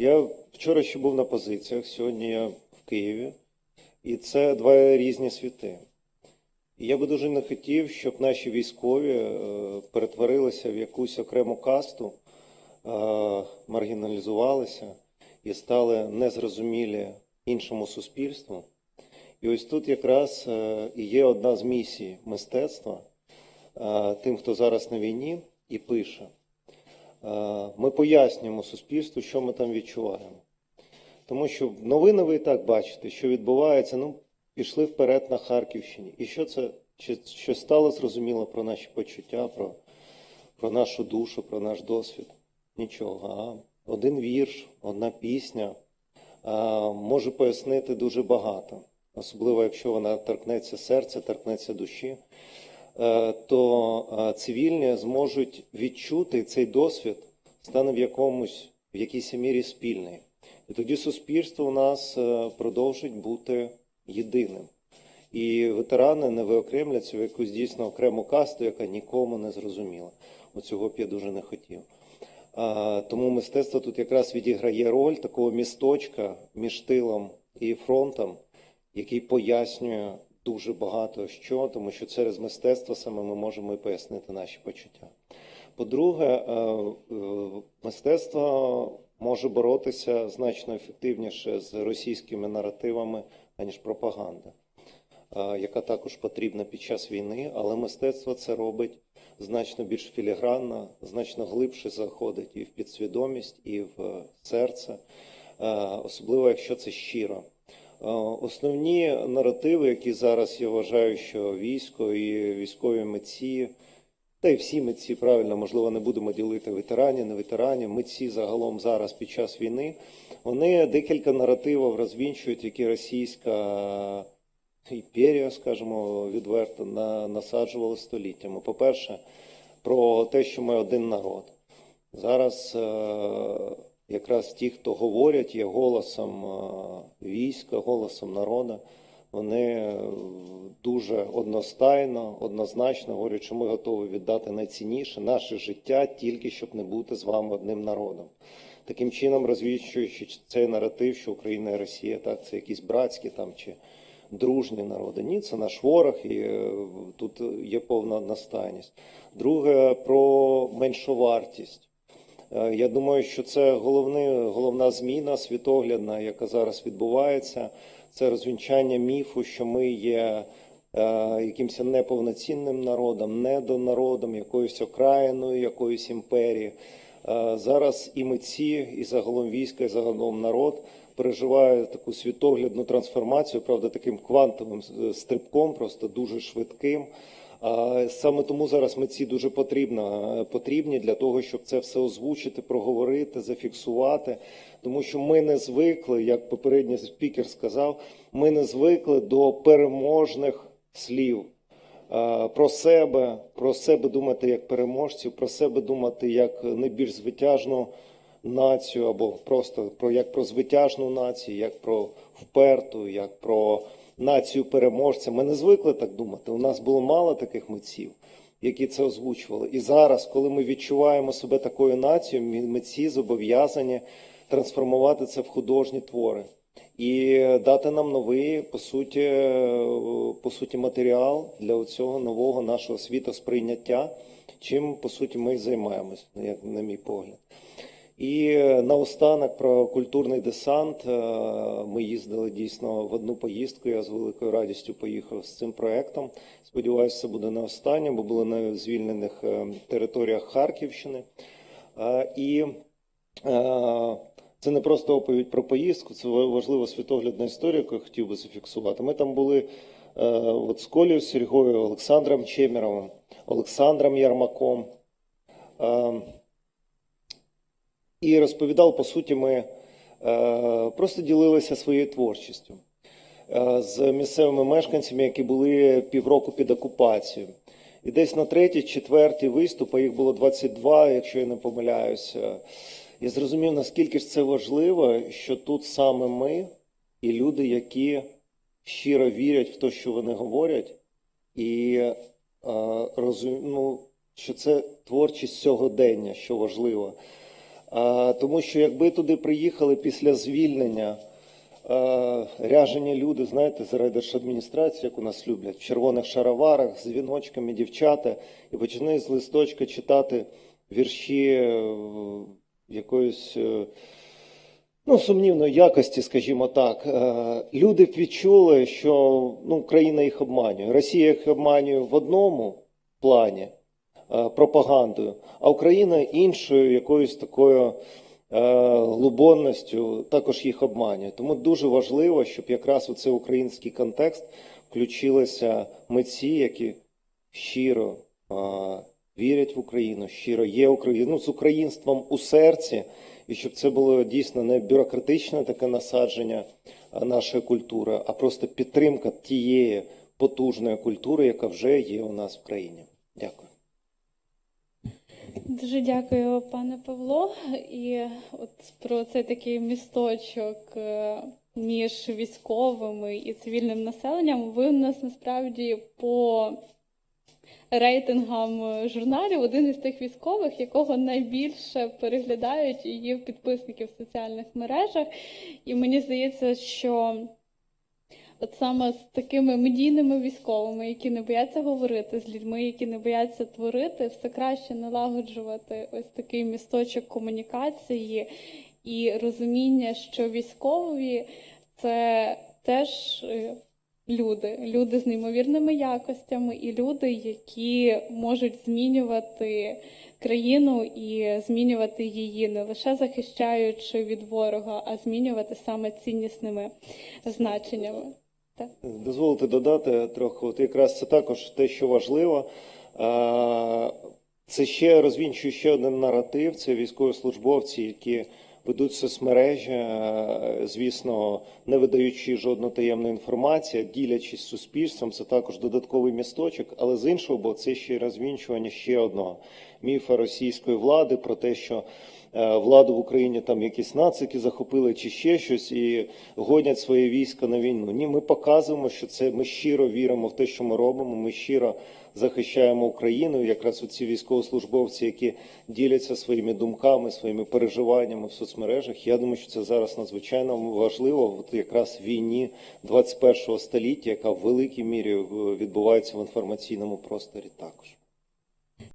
Я вчора ще був на позиціях, сьогодні я в Києві, і це два різні світи. І я би дуже не хотів, щоб наші військові е, перетворилися в якусь окрему касту, е, маргіналізувалися і стали незрозумілі іншому суспільству. І ось тут якраз е, і є одна з місій мистецтва тим, хто зараз на війні і пише. Е, Ми пояснюємо суспільству, що ми там відчуваємо. Тому що новини ви і так бачите, що відбувається. Ну, пішли вперед на Харківщині. І що це чи, що стало зрозуміло про наші почуття, про, про нашу душу, про наш досвід? Нічого. А один вірш, одна пісня а, може пояснити дуже багато, особливо якщо вона торкнеться серця, торкнеться душі. Е, то е, цивільні зможуть відчути цей досвід стане в якомусь в якійсь мірі спільний. І тоді суспільство у нас е, продовжить бути єдиним. І ветерани не виокремляться в якусь дійсно окрему касту, яка нікому не зрозуміла. Оцього б я дуже не хотів. Тому мистецтво тут якраз відіграє роль такого місточка між тилом і фронтом, який пояснює дуже багато що, тому що через мистецтво саме ми можемо і пояснити наші почуття. По-друге, е, е, мистецтво може боротися значно ефективніше з російськими наративами, аніж пропаганда, е, яка також потрібна під час війни, але мистецтво це робить значно більш філігранно, значно глибше заходить і в підсвідомість, і в серце, особливо якщо це щиро. Е, Основні наративи, які зараз я вважаю, що військо і військові митці, та й всі митці, правильно, можливо, не будемо ділити ветеранів, не ветеранів, митці загалом зараз під час війни, вони декілька наративів розвінчують, які російська імперія, скажімо, відверто на- насаджувала століттями. По-перше, про те, що ми один народ. Зараз е, якраз ті, хто говорять, є голосом е, війська, голосом народу. Вони е, дуже одностайно, однозначно говорять, що ми готові віддати найцінніше наше життя, тільки щоб не бути з вами одним народом. Таким чином, розвіщуючи цей наратив, що Україна і Росія так це якісь братські там чи дружні народи. Ні, це наш ворог, і е, тут є повна одностайність. Друге про меншовартість. Е, Я думаю, що це головний, головна зміна світоглядна, яка зараз відбувається. Це розвінчання міфу, що ми є е, якимось неповноцінним народом, недонародом, якоюсь окраїною, якоюсь імперії. Е, Зараз і митці, і загалом війська, і загалом народ переживає таку світоглядну трансформацію, правда, таким квантовим е, стрибком, просто дуже швидким. Саме тому зараз митці дуже потрібно, е, потрібні для того, щоб це все озвучити, проговорити, зафіксувати. Тому що ми не звикли, як попередній спікер сказав, ми не звикли до переможних слів. Про себе, про себе думати як переможців, про себе думати як найбільш звитяжну націю, або просто про як про звитяжну націю, як про вперту, як про націю переможця. Ми не звикли так думати. У нас було мало таких митців, які це озвучували. І зараз, коли ми відчуваємо себе такою нацією, митці зобов'язані трансформувати це в художні твори. І дати нам новий, по суті, по суті, матеріал для цього нового нашого світосприйняття, чим по суті ми і займаємось, як на мій погляд. І наостанок про культурний десант. Е, Ми їздили дійсно в одну поїздку. Я з великою радістю поїхав з цим проектом. Сподіваюся, це буде не останнє, бо були на звільнених е, територіях Харківщини. Е, І це не просто оповідь про поїздку, це важлива світоглядна історія, яку я хотів би зафіксувати. Ми там були от з Колею Серегою, Олександром Чемеровим, Олександром Ярмаком. І розповідав, по суті, ми е, просто ділилися своєю творчістю е, з місцевими мешканцями, які були півроку під окупацією. І десь на третій, четвертій виступ, а їх було 22, якщо я не помиляюся, я зрозумів, наскільки ж це важливо, що тут саме ми і люди, які щиро вірять в те, що вони говорять, і е, розум... ну, що це творчість сьогодення, що важливо. Тому що якби туди приїхали після звільнення ряжені люди, знаєте, з райдержадміністрації, як у нас люблять, в червоних шароварах, з віночками дівчата, і починають з листочка читати вірші е, якоїсь. е, Ну, сумнівної якості, скажімо так, Е, люди б відчули, що ну, країна їх обманює. Росія їх обманює в одному плані пропагандою, а Україна іншою якоюсь такою е, глубонністю також їх обманює. Тому дуже важливо, щоб якраз у цей український контекст включилися митці, які щиро е, вірять в Україну, щиро є Україною, ну, з українством у серці, і щоб це було дійсно не бюрократичне таке насадження нашої культури, а просто підтримка тієї потужної культури, яка вже є у нас в країні. Дякую. Дуже дякую, пане Павло. І от про цей такий місточок е, між військовими і цивільним населенням. Ви у нас насправді по рейтингам журналів один із тих військових, якого найбільше переглядають і є підписників в соціальних мережах. І мені здається, що От саме з такими медійними військовими, які не бояться говорити, з людьми, які не бояться творити, все краще налагоджувати ось такий місточок комунікації і розуміння, що військові це теж е, люди, люди з неймовірними якостями, і люди, які можуть змінювати країну і змінювати її, не лише захищаючи від ворога, а змінювати саме ціннісними значеннями. Дозволите додати трохи, от якраз це також те, що важливо. Це ще розвінчує ще один наратив. Це військовослужбовці, які ведуть соцмережі, звісно, не видаючи жодної таємної інформації, ділячись з суспільством. Це також додатковий місточок. Але з іншого боку, це ще розвінчування ще одного міфа російської влади про те, що владу в Україні там якісь нацики захопили чи ще щось і гонять своє військо на війну. Ні, ми показуємо, що це ми щиро віримо в те, що ми робимо. Ми щиро захищаємо Україну. Якраз ці військовослужбовці, які діляться своїми думками, своїми переживаннями в соцмережах. Я думаю, що це зараз надзвичайно важливо. От якраз в війні 21-го століття, яка в великій мірі е, відбувається в інформаційному просторі також.